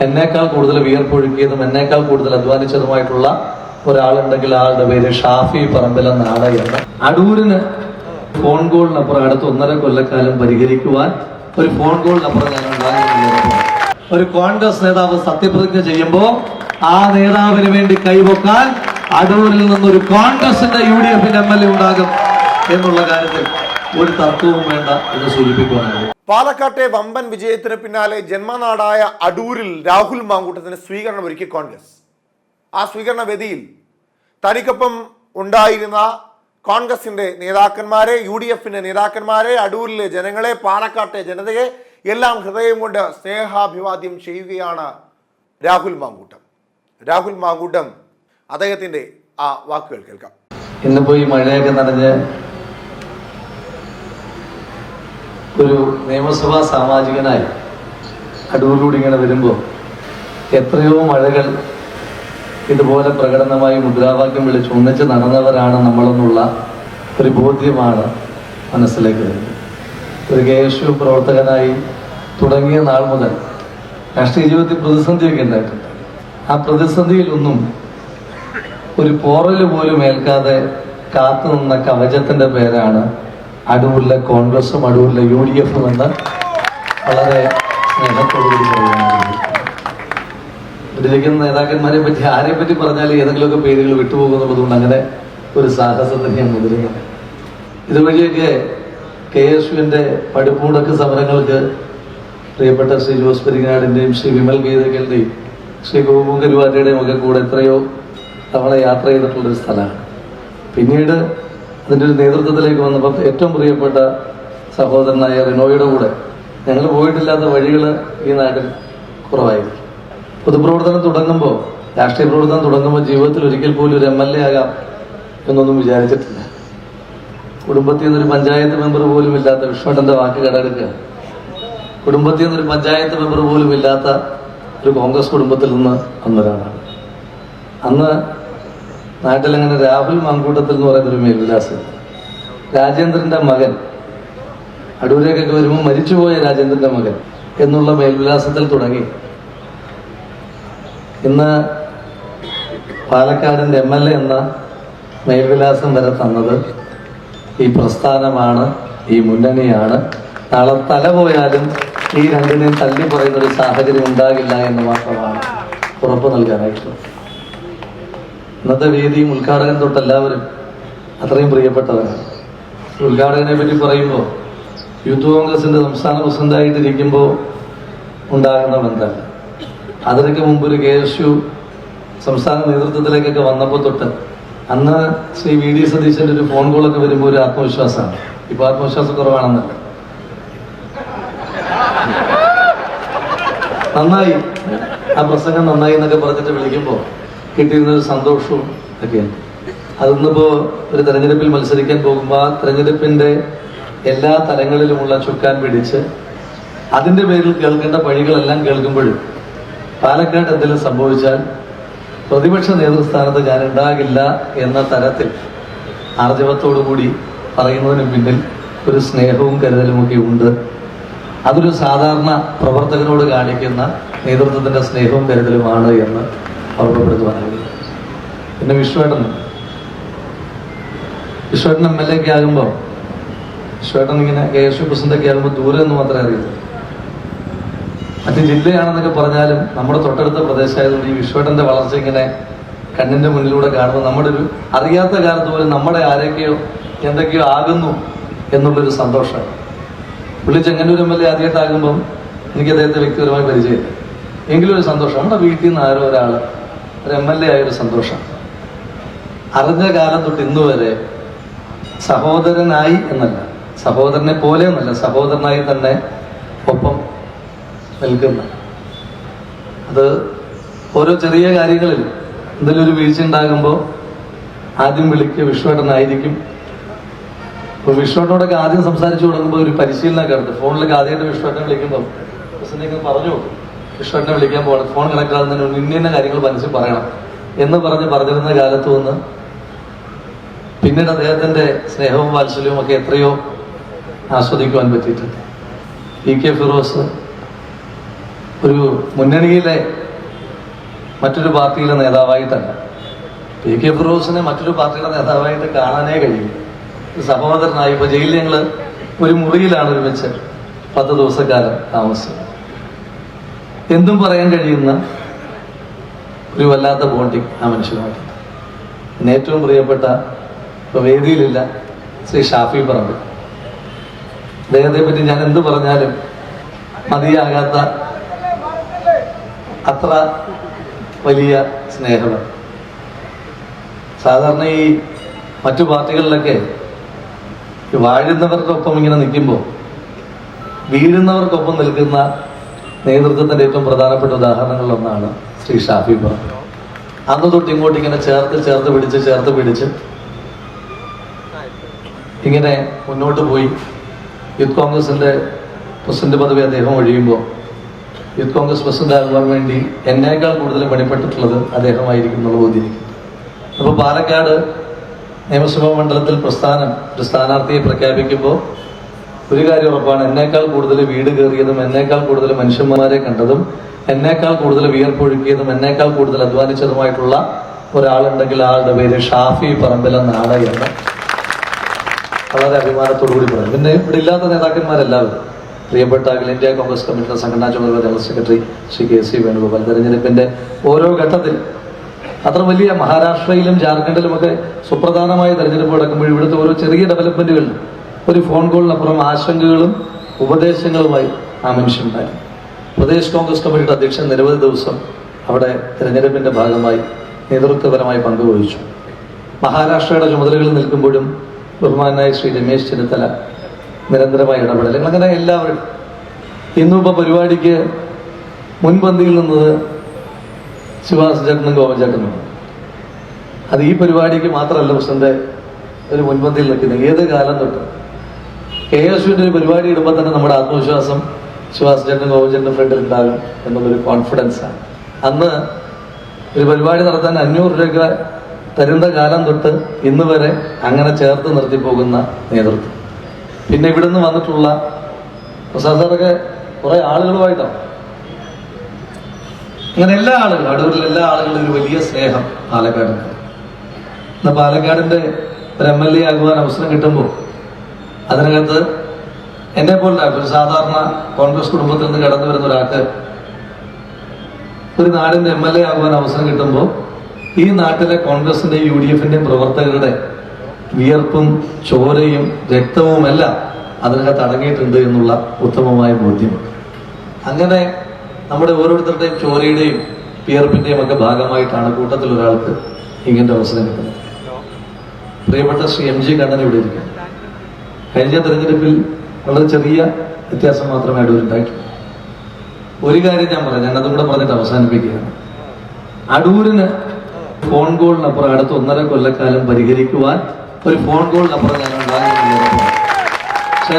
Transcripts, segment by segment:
എന്നേക്കാൾ കൂടുതൽ വിയർപ്പൊഴുക്കിയതും എന്നേക്കാൾ കൂടുതൽ അധ്വാനിച്ചതുമായിട്ടുള്ള ഒരാളുണ്ടെങ്കിൽ ആളുടെ പേര് ഷാഫി പറമ്പിലെന്നാണ് എന്ന് അടൂരിന് ഫോൺ കോളിനപ്പുറം അടുത്ത ഒന്നര കൊല്ലക്കാലം പരിഹരിക്കുവാൻ ഒരു ഫോൺ കോളിനപ്പുറം ഞാൻ ഉണ്ടാകുന്നില്ല ഒരു കോൺഗ്രസ് നേതാവ് സത്യപ്രതിജ്ഞ ചെയ്യുമ്പോൾ ആ നേതാവിന് വേണ്ടി കൈവക്കാൻ അടൂരിൽ നിന്നൊരു കോൺഗ്രസിന്റെ യു ഡി എഫിന്റെ എം എൽ എ ഉണ്ടാകും എന്നുള്ള കാര്യത്തിൽ ഒരു തർക്കവും വേണ്ട എന്ന് സൂചിപ്പിക്കുവാനാണ്. പാലക്കാട്ടെ വമ്പൻ വിജയത്തിന് പിന്നാലെ ജന്മനാടായ അടൂരിൽ രാഹുൽ മാങ്കൂട്ടത്തിന് സ്വീകരണം ഒരുക്കി കോൺഗ്രസ്. ആ സ്വീകരണ വേദിയിൽ തനിക്കൊപ്പം ഉണ്ടായിരുന്ന കോൺഗ്രസിന്റെ നേതാക്കന്മാരെ യു ഡി എഫിന്റെ നേതാക്കന്മാരെ അടൂരിലെ ജനങ്ങളെ പാലക്കാട്ടെ ജനതയെ എല്ലാം ഹൃദയം കൊണ്ട് സ്നേഹാഭിവാദ്യം ചെയ്യുകയാണ് രാഹുൽ മാങ്കൂട്ടം. രാഹുൽ മാങ്കൂട്ടം അദ്ദേഹത്തിന്റെ ആ വാക്കുകൾ കേൾക്കാം. ഇന്നിപ്പോ ഈ മഴയൊക്കെ നനഞ്ഞ് ഒരു നിയമസഭാ സാമാജികനായി അടൂരിലൂടെ ഇങ്ങനെ വരുമ്പോൾ എത്രയോ മഴകൾ ഇതുപോലെ പ്രകടനമായി മുദ്രാവാക്യം വിളിച്ച് ഒന്നിച്ച് നടന്നവരാണ് നമ്മളെന്നുള്ള ഒരു ബോധ്യമാണ് മനസ്സിലേക്ക് വരുന്നത്. ഒരു കെ എസ് യു പ്രവർത്തകനായി തുടങ്ങിയ നാൾ മുതൽ രാഷ്ട്രീയ ജീവിതത്തിൽ പ്രതിസന്ധിയൊക്കെ ഉണ്ടായിട്ടുണ്ട്. ആ പ്രതിസന്ധിയിലൊന്നും ഒരു പോറൽ പോലും ഏൽക്കാതെ കാത്തു നിന്ന കവചത്തിന്റെ പേരാണ് അടൂരിലെ കോൺഗ്രസും അടുവുള്ള യു ഡി എഫും എന്ന് വളരെ സ്നേഹത്തോടുകൂടി ഇതിലിരിക്കുന്ന നേതാക്കന്മാരെ പറ്റി ആരെ പറ്റി പറഞ്ഞാൽ ഏതെങ്കിലുമൊക്കെ പേരുകൾ വിട്ടുപോകുന്നുള്ളതുകൊണ്ട് അങ്ങനെ ഒരു സാഹസത്തിന് ഞാൻ മുതിരുന്നത് ഇതുവഴിയൊക്കെ കെ എസ് യുവിന്റെ പടിപ്പൂടക്ക് സമരങ്ങൾക്ക് പ്രിയപ്പെട്ട ശ്രീ ജോസ് പെരിങ്ങാടിന്റെയും ശ്രീ വിമൽ ഗീതകളുടെയും ശ്രീ ഗോപു ഒക്കെ കൂടെ എത്രയോ തവണ യാത്ര ചെയ്തിട്ടുള്ളൊരു സ്ഥലമാണ്. പിന്നീട് അതിന്റെ ഒരു നേതൃത്വത്തിലേക്ക് വന്നപ്പോൾ ഏറ്റവും പ്രിയപ്പെട്ട സഹോദരനായ റിനോയുടെ കൂടെ ഞങ്ങൾ പോയിട്ടില്ലാത്ത വഴികൾ ഈ നാട്ടിൽ കുറവായിരിക്കും പൊതുപ്രവർത്തനം തുടങ്ങുമ്പോൾ രാഷ്ട്രീയ പ്രവർത്തനം തുടങ്ങുമ്പോൾ ജീവിതത്തിൽ ഒരിക്കൽ പോലും ഒരു എം എൽ എ ആകാം എന്നൊന്നും വിചാരിച്ചിട്ടില്ല. കുടുംബത്തിൽ നിന്നൊരു പഞ്ചായത്ത് മെമ്പർ പോലും ഇല്ലാത്ത വിഷ്ണുട്ടന്റെ വാക്ക് കടമെടുക്കുക കുടുംബത്തിൽ നിന്നൊരു പഞ്ചായത്ത് മെമ്പർ പോലും ഇല്ലാത്ത ഒരു കോൺഗ്രസ് കുടുംബത്തിൽ നിന്ന് വന്നൊരാളാണ്. അന്ന് നാട്ടിലങ്ങനെ രാഹുൽ മാങ്കൂട്ടത്തിൽ എന്ന് പറയുന്ന ഒരു മേൽവിലാസം രാജേന്ദ്രന്റെ മകൻ. അടൂരേക്കൊക്കെ വരുമ്പോൾ മരിച്ചുപോയ രാജേന്ദ്രന്റെ മകൻ എന്നുള്ള മേൽവിലാസത്തിൽ തുടങ്ങി. ഇന്ന് പാലക്കാടിന്റെ എം എൽ എ എന്ന മേൽവിലാസം വരെ തന്നത് ഈ പ്രസ്ഥാനമാണ് ഈ മുന്നണിയാണ്. നാളെ തല പോയാലും ഈ രണ്ടിനെയും തല്ലി പറയുന്ന ഒരു സാഹചര്യം ഉണ്ടാകില്ല എന്ന് മാത്രമാണ് ഉറപ്പ് നൽകാനായിട്ടുള്ളത്. ഇന്നത്തെ വേദിയും ഉദ്ഘാടകൻ തൊട്ട് എല്ലാവരും അത്രയും പ്രിയപ്പെട്ടവരാണ്. ഉദ്ഘാടകനെ പറ്റി പറയുമ്പോൾ യൂത്ത് കോൺഗ്രസിന്റെ സംസ്ഥാന പ്രസിഡന്റായിട്ടിരിക്കുമ്പോൾ ഉണ്ടാകുന്ന ബന്ധം. അതിനൊക്കെ മുമ്പ് ഒരു കെ എസ് യു സംസ്ഥാന നേതൃത്വത്തിലേക്കൊക്കെ വന്നപ്പോൾ തൊട്ട് അന്ന് ശ്രീ വി ഡി സതീശന്റെ ഒരു ഫോൺ കോളൊക്കെ വരുമ്പോൾ ഒരു ആത്മവിശ്വാസമാണ്. ഇപ്പൊ ആത്മവിശ്വാസം കുറവാണെന്നല്ല. നന്നായി. ആ പ്രസംഗം നന്നായി എന്നൊക്കെ പറഞ്ഞിട്ട് വിളിക്കുമ്പോൾ കിട്ടിയിരുന്ന ഒരു സന്തോഷവും ഒക്കെയാണ്. അതിന്നിപ്പോൾ ഒരു തെരഞ്ഞെടുപ്പിൽ മത്സരിക്കാൻ പോകുമ്പോൾ ആ തെരഞ്ഞെടുപ്പിന്റെ എല്ലാ തലങ്ങളിലുമുള്ള ചുക്കാൻ പിടിച്ച് അതിന്റെ പേരിൽ കേൾക്കേണ്ട പഴികളെല്ലാം കേൾക്കുമ്പോഴും പാലക്കാട് എന്തെങ്കിലും സംഭവിച്ചാൽ പ്രതിപക്ഷ നേതൃസ്ഥാനത്ത് ഞാൻ ഉണ്ടാകില്ല എന്ന തരത്തിൽ ആർജവത്തോടുകൂടി പറയുന്നതിന് പിന്നിൽ ഒരു സ്നേഹവും കരുതലും ഒക്കെ ഉണ്ട്. അതൊരു സാധാരണ പ്രവർത്തകനോട് കാണിക്കുന്ന നേതൃത്വത്തിന്റെ സ്നേഹവും കരുതലുമാണ് എന്ന് ഓർമ്മപ്പെടുത്തുവാനാണ് പിന്നെ വിശ്വേട്ടൻ. വിശ്വേട്ടൻ എം എൽ എ ഒക്കെ ആകുമ്പോൾ വിശ്വേട്ടൻ ഇങ്ങനെ കെ എസ് യു പ്രസിഡന്റ് ഒക്കെ ആകുമ്പോൾ ദൂരെ എന്ന് മാത്രമേ അറിയൂ മറ്റ് ജില്ലയാണെന്നൊക്കെ പറഞ്ഞാലും നമ്മുടെ തൊട്ടടുത്ത പ്രദേശമായതുകൊണ്ട് ഈ വിശ്വേടന്റെ വളർച്ച ഇങ്ങനെ കണ്ണിന്റെ മുന്നിലൂടെ കാണുമ്പോൾ നമ്മുടെ ഒരു അറിയാത്ത കാലത്ത് പോലും നമ്മുടെ ആരൊക്കെയോ എന്തൊക്കെയോ ആകുന്നു എന്നുള്ളൊരു സന്തോഷമാണ്. പുള്ളി ചെങ്ങന്നൂർ എം എൽ എ ആദ്യമായിട്ടാകുമ്പം എനിക്ക് അദ്ദേഹത്തെ വ്യക്തിപരമായി പരിചയമില്ല. എങ്കിലും ഒരു സന്തോഷം. നമ്മുടെ വീട്ടിൽ നിന്ന് ആരോ ഒരാൾ ഒരു എം എൽ എ ആയൊരു സന്തോഷം. അറിഞ്ഞ കാലം തൊട്ട് ഇന്ന് വരെ സഹോദരനായി എന്നല്ല സഹോദരനെ പോലെ എന്നല്ല സഹോദരനായി തന്നെ ഒപ്പം നിൽക്കുന്ന. അത് ഓരോ ചെറിയ കാര്യങ്ങളിൽ എന്തെങ്കിലും ഒരു വീഴ്ച ഉണ്ടാകുമ്പോൾ ആദ്യം വിളിക്കുക വിഷ്ണുവേട്ടനായിരിക്കും. ഇപ്പൊ വിഷ്ണുവേട്ടനോടൊക്കെ ആദ്യം സംസാരിച്ചു തുടങ്ങുമ്പോൾ ഒരു പരിശീലനമൊക്കെ ഉണ്ട് ഫോണിലൊക്കെ ആദ്യമായിട്ട് വിഷ്ണുവേട്ടനെ വിളിക്കുമ്പോൾ പറഞ്ഞു വിശ്വേട്ടനെ വിളിക്കാൻ പോകണം. ഫോൺ കണക്ട് ആകുന്നതിന് ഇന്ന കാര്യങ്ങൾ മനസ്സിൽ പറയണം. എന്ന് പറഞ്ഞ് പറഞ്ഞിരുന്ന കാലത്ത് നിന്ന് പിന്നീട് അദ്ദേഹത്തിന്റെ സ്നേഹവും വാത്സല്യവും ഒക്കെ എത്രയോ ആസ്വദിക്കുവാൻ പറ്റിയിട്ടുണ്ട്. പി കെ ഫിറോസ് ഒരു മുന്നണിയിലെ മറ്റൊരു പാർട്ടിയിലെ നേതാവായിട്ടല്ല. പി കെ ഫിറോസിനെ മറ്റൊരു പാർട്ടിയുടെ നേതാവായിട്ട് കാണാനേ കഴിയും. സഹോദരനായി ഇപ്പൊ ജയിലിൽ ഞങ്ങൾ ഒരു മുറിയിലാണ് ഒരുമിച്ച് പത്ത് ദിവസക്കാലം താമസിച്ചത്. എന്തും പറയാൻ കഴിയുന്ന ഒരു വല്ലാത്ത ബോണ്ടിങ് ആ മനുഷ്യനുമായിട്ട്. പിന്നെ ഏറ്റവും പ്രിയപ്പെട്ട ഇപ്പൊ വേദിയിലില്ല ശ്രീ ഷാഫി പറമ്പ്. അദ്ദേഹത്തെ പറ്റി ഞാൻ എന്ത് പറഞ്ഞാലും മതിയാകാത്ത അത്ര വലിയ സ്നേഹമാണ്. സാധാരണ ഈ മറ്റു പാർട്ടികളിലൊക്കെ വാഴുന്നവർക്കൊപ്പം ഇങ്ങനെ നിൽക്കുമ്പോൾ വീഴുന്നവർക്കൊപ്പം നിൽക്കുന്ന നേതൃത്വത്തിന്റെ ഏറ്റവും പ്രധാനപ്പെട്ട ഉദാഹരണങ്ങളിലൊന്നാണ് ശ്രീ ഷാഫി പറഞ്ഞു അന്ന് തൊട്ട് ഇങ്ങോട്ട് ഇങ്ങനെ ചേർത്ത് ചേർത്ത് പിടിച്ച് ചേർത്ത് പിടിച്ച് ഇങ്ങനെ മുന്നോട്ട് പോയി. യൂത്ത് കോൺഗ്രസിന്റെ പ്രസിഡന്റ് പദവി അദ്ദേഹം ഒഴിയുമ്പോൾ യൂത്ത് കോൺഗ്രസ് പ്രസിഡന്റ് ആകുവാൻ വേണ്ടി എന്നേക്കാൾ കൂടുതൽ പണിപ്പെട്ടിട്ടുള്ളത് അദ്ദേഹമായിരിക്കും എന്നുള്ള ബോധ്യം അപ്പോൾ പാലക്കാട് നിയമസഭാ മണ്ഡലത്തിൽ പ്രസ്ഥാനം ഒരു സ്ഥാനാർത്ഥിയെ പ്രഖ്യാപിക്കുമ്പോൾ ഒരു കാര്യം ഉറപ്പാണ് എന്നേക്കാൾ കൂടുതൽ വീട് കയറിയതും എന്നേക്കാൾ കൂടുതൽ മനുഷ്യന്മാരെ കണ്ടതും എന്നേക്കാൾ കൂടുതൽ വിയർപ്പൊഴുക്കിയതും എന്നേക്കാൾ കൂടുതൽ അധ്വാനിച്ചതുമായിട്ടുള്ള ഒരാളുണ്ടെങ്കിൽ ആളുടെ പേര് ഷാഫി പറമ്പിലെന്നാണ് എന്ന് വളരെ അഭിമാനത്തോടു കൂടി പിന്നെ ഇവിടെ ഇല്ലാത്ത നേതാക്കന്മാരെല്ലാവരും പ്രിയപ്പെട്ട അഖില ഇന്ത്യ കോൺഗ്രസ് കമ്മിറ്റിയുടെ സംഘടനാ ചുമതല general secretary Shri K C Venugopal. തെരഞ്ഞെടുപ്പിന്റെ ഓരോ ഘട്ടത്തിൽ അത്ര വലിയ മഹാരാഷ്ട്രയിലും ജാർഖണ്ഡിലുമൊക്കെ സുപ്രധാനമായ തെരഞ്ഞെടുപ്പ് നടക്കുമ്പോൾ ഇവിടുത്തെ ഓരോ ചെറിയ ഡെവലപ്മെന്റുകളിൽ ഒരു ഫോൺ കോളിനപ്പുറം ആശങ്കകളും ഉപദേശങ്ങളുമായി ആ മനുഷ്യൻ ഉണ്ടായി പ്രദേശ് കോൺഗ്രസ് കമ്മിറ്റിയുടെ അധ്യക്ഷൻ നിരവധി ദിവസം അവിടെ തിരഞ്ഞെടുപ്പിന്റെ ഭാഗമായി നേതൃത്വപരമായി പങ്കുവഹിച്ചു. മഹാരാഷ്ട്രയുടെ ചുമതലകളിൽ നിൽക്കുമ്പോഴും ബഹുമാനായ ശ്രീ രമേശ് ചെന്നിത്തല നിരന്തരമായ ഇടപെടലുകൾ അങ്ങനെ എല്ലാവരും ഇന്നും ഇപ്പൊ പരിപാടിക്ക് മുൻപന്തിയിൽ നിന്നത് ശിവാസ് ചേട്ടനും ഗോപൻ അത് ഈ പരിപാടിക്ക് മാത്രമല്ല പ്രസിഡന്റ് ഒരു മുൻപന്തിയിൽ നിൽക്കുന്നത്. ഏത് കാലം തൊട്ട് കെ യേശുവിന്റെ ഒരു പരിപാടി ഇടുമ്പോൾ തന്നെ നമ്മുടെ ആത്മവിശ്വാസം ശിവാസ് ചേട്ടനും ഗോപൻ ചേട്ടനും ഫ്രണ്ടിൽ ഉണ്ടാകും എന്നുള്ളൊരു കോൺഫിഡൻസാണ് അന്ന് ഒരു പരിപാടി നടത്താൻ അഞ്ഞൂറ് രൂപ തരുന്ന കാലം തൊട്ട് ഇന്ന് വരെ അങ്ങനെ ചേർത്ത് നിർത്തി പോകുന്ന നേതൃത്വം. പിന്നെ ഇവിടുന്ന് വന്നിട്ടുള്ള പ്രസാദ് സാറൊക്കെ കുറെ ആളുകളുമായിട്ടാണ്. അങ്ങനെ എല്ലാ ആളുകളും അടൂരിൽ എല്ലാ ആളുകളും ഒരു വലിയ സ്നേഹം പാലക്കാടിന്. ഇന്ന് പാലക്കാടിന്റെ ഒരു എം എൽ എ ആകുവാൻ അവസരം കിട്ടുമ്പോൾ അതിനകത്ത് എന്നെ പോലെ ഒരു സാധാരണ കോൺഗ്രസ് കുടുംബത്തിൽ നിന്ന് കടന്നു വരുന്ന ഒരാൾക്ക് ഒരു നാടിന്റെ എം എൽ എ ആകുവാൻ അവസരം കിട്ടുമ്പോൾ ഈ നാട്ടിലെ കോൺഗ്രസിന്റെ യു ഡി എഫിന്റെയും പ്രവർത്തകരുടെ വിയർപ്പും ചോരയും രക്തവുമെല്ലാം അതിനകത്ത് അടങ്ങിയിട്ടുണ്ട് എന്നുള്ള ഉത്തമമായ ബോധ്യമുണ്ട് അങ്ങനെ നമ്മുടെ ഓരോരുത്തരുടെയും ചോരയുടെയും വിയർപ്പിന്റെയും ഒക്കെ ഭാഗമായിട്ടാണ് കൂട്ടത്തിൽ ഒരാൾക്ക് ഇങ്ങനത്തെ അവസരം കിട്ടുന്നത്. പ്രിയപ്പെട്ട ശ്രീ എം ജി കണ്ണൻ ഇവിടെ ഇരിക്കും കഴിഞ്ഞ തെരഞ്ഞെടുപ്പിൽ വളരെ ചെറിയ വ്യത്യാസം മാത്രമേ അടൂരുണ്ടായിട്ടുള്ളൂ ഒരു കാര്യം ഞാൻ പറയാം ഞാൻ അതും കൂടെ പറഞ്ഞിട്ട് അവസാനിപ്പിക്കുകയാണ്. അടൂരിന് ഫോൺ കോളിനപ്പുറം അടുത്ത ഒന്നര കൊല്ലക്കാലം പരിഹരിക്കുവാൻ ഒരു ഫോൺ കോളിനപ്പുറം ഞാൻ പക്ഷേ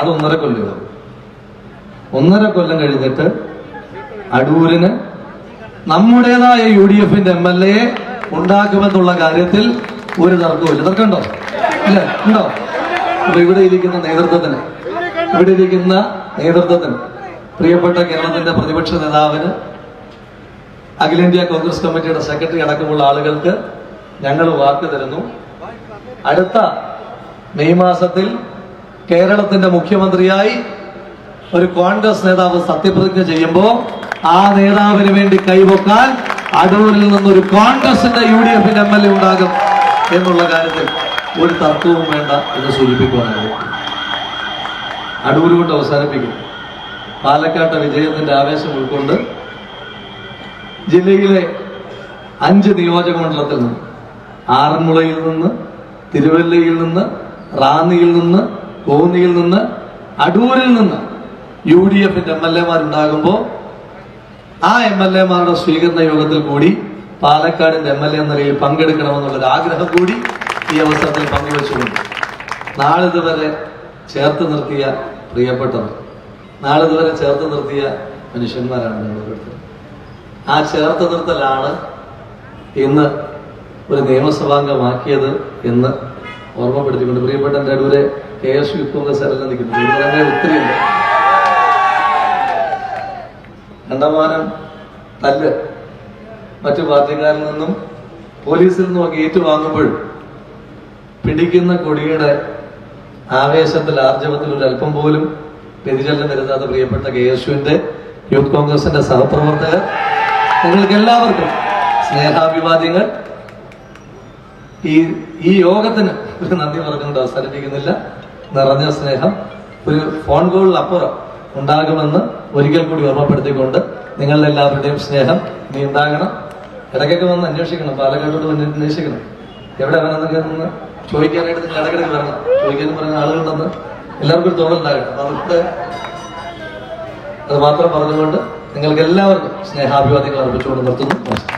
അത് ഒന്നര കൊല്ലം. ഒന്നര കൊല്ലം കഴിഞ്ഞിട്ട് അടൂരിന് നമ്മുടേതായ യു ഡി എഫിന്റെ എം എൽ എ ഉണ്ടാക്കുമെന്നുള്ള കാര്യത്തിൽ ഒരു തർക്കവുമില്ല. തർക്കമുണ്ടോ? ഇല്ല ഉണ്ടോ? അപ്പൊ ഇവിടെ ഇരിക്കുന്ന നേതൃത്വത്തിന് ഇവിടെ ഇരിക്കുന്ന നേതൃത്വത്തിന് പ്രിയപ്പെട്ട കേരളത്തിന്റെ പ്രതിപക്ഷ നേതാവിന് അഖിലേന്ത്യാ കോൺഗ്രസ് കമ്മിറ്റിയുടെ സെക്രട്ടറി അടക്കമുള്ള ആളുകൾക്ക് ഞങ്ങൾ വാക്ക് തരുന്നു. അടുത്ത മെയ് മാസത്തിൽ കേരളത്തിന്റെ മുഖ്യമന്ത്രിയായി ഒരു കോൺഗ്രസ് നേതാവ് സത്യപ്രതിജ്ഞ ചെയ്യുമ്പോൾ ആ നേതാവിന് വേണ്ടി കൈവക്കാൻ അടൂരിൽ നിന്നൊരു കോൺഗ്രസിന്റെ യു ഡി എഫിന്റെ എം എൽ എ ഉണ്ടാകും എന്നുള്ള കാര്യത്തിൽ ഒരു തർക്കവും വേണ്ട എന്ന് സൂചിപ്പിക്കുവാനാണ്. അടൂര് കൊണ്ട് അവസാനിപ്പിക്കും. പാലക്കാട്ടെ വിജയത്തിന്റെ ആവേശം ഉൾക്കൊണ്ട് ജില്ലയിലെ അഞ്ച് നിയോജക മണ്ഡലത്തിൽ നിന്ന് ആറന്മുളയിൽ നിന്ന് തിരുവല്ലയിൽ നിന്ന് റാന്നിയിൽ നിന്ന് കോന്നിയിൽ നിന്ന് അടൂരിൽ നിന്ന് യു ഡി എഫിന്റെ എം എൽ എമാരുണ്ടാകുമ്പോൾ ആ എം എൽ എമാരുടെ സ്വീകരണ യോഗത്തിൽ കൂടി പാലക്കാടിന്റെ എം എൽ എ നിലയിൽ പങ്കെടുക്കണമെന്നുള്ളൊരു ആഗ്രഹം കൂടി ഈ അവസരത്തിൽ പങ്കുവച്ചുകൊണ്ട് നാളിതുവരെ ചേർത്ത് നിർത്തിയ പ്രിയപ്പെട്ടവർ നാളിതുവരെ ചേർത്ത് നിർത്തിയ മനുഷ്യന്മാരാണ് നിങ്ങളുടെ ആ ചേർത്ത് നിർത്തലാണ് ഇന്ന് ഒരു നിയമസഭാംഗമാക്കിയത് എന്ന് ഓർമ്മപ്പെടുത്തിക്കൊണ്ട് പ്രിയപ്പെട്ട എന്റെ അടൂരെ കെ എസ് യു കോൺഗ്രസ് എല്ലാം നിൽക്കുന്നു. കണ്ടമാനം തല്ല് മറ്റു പാർട്ടിക്കാരിൽ നിന്നും പോലീസിൽ നിന്നും ഒക്കെ ഏറ്റുവാങ്ങുമ്പോൾ പിടിക്കുന്ന കൊടിയുടെ ആവേശത്തിൽ ആർജവത്തിൽ ഒരു അല്പം പോലും വ്യതിചലനം വരുത്താത്ത പ്രിയപ്പെട്ട കെ യേശുവിന്റെ യൂത്ത് കോൺഗ്രസിന്റെ സഹപ്രവർത്തകർ. നിങ്ങൾക്ക് എല്ലാവർക്കും സ്നേഹാഭിവാദ്യങ്ങൾ. ഈ ഈ യോഗത്തിന് ഒരു നന്ദി പറഞ്ഞുകൊണ്ട് അവസാനിപ്പിക്കുന്നില്ല. നിറഞ്ഞ സ്നേഹം. ഒരു ഫോൺ കോളിനപ്പുറം ഉണ്ടാകുമെന്ന് ഒരിക്കൽ കൂടി ഓർമ്മപ്പെടുത്തിക്കൊണ്ട് നിങ്ങളുടെ എല്ലാവരുടെയും സ്നേഹം നീ ഉണ്ടാകണം. ഇടയ്ക്കൊക്കെ വന്ന് അന്വേഷിക്കണം. പാലക്കാട്ടോട് വന്ന് അന്വേഷിക്കണം. എവിടെ ഒന്ന് ചോദിക്കാനായിട്ട് നിങ്ങൾ ഇടയ്ക്കിടയ്ക്ക് വരണം. ചോദിക്കാനും പറഞ്ഞ ആളുകളുണ്ടെന്ന് എല്ലാവർക്കും ഒരു തോന്നലുണ്ടാകണം അപ്പൊ അവർക്ക് അത് മാത്രം പറഞ്ഞുകൊണ്ട് നിങ്ങൾക്ക് എല്ലാവർക്കും സ്നേഹാഭിവാദ്യങ്ങൾ അർപ്പിച്ചുകൊണ്ട് നിർത്തുന്നു. നമസ്കാരം.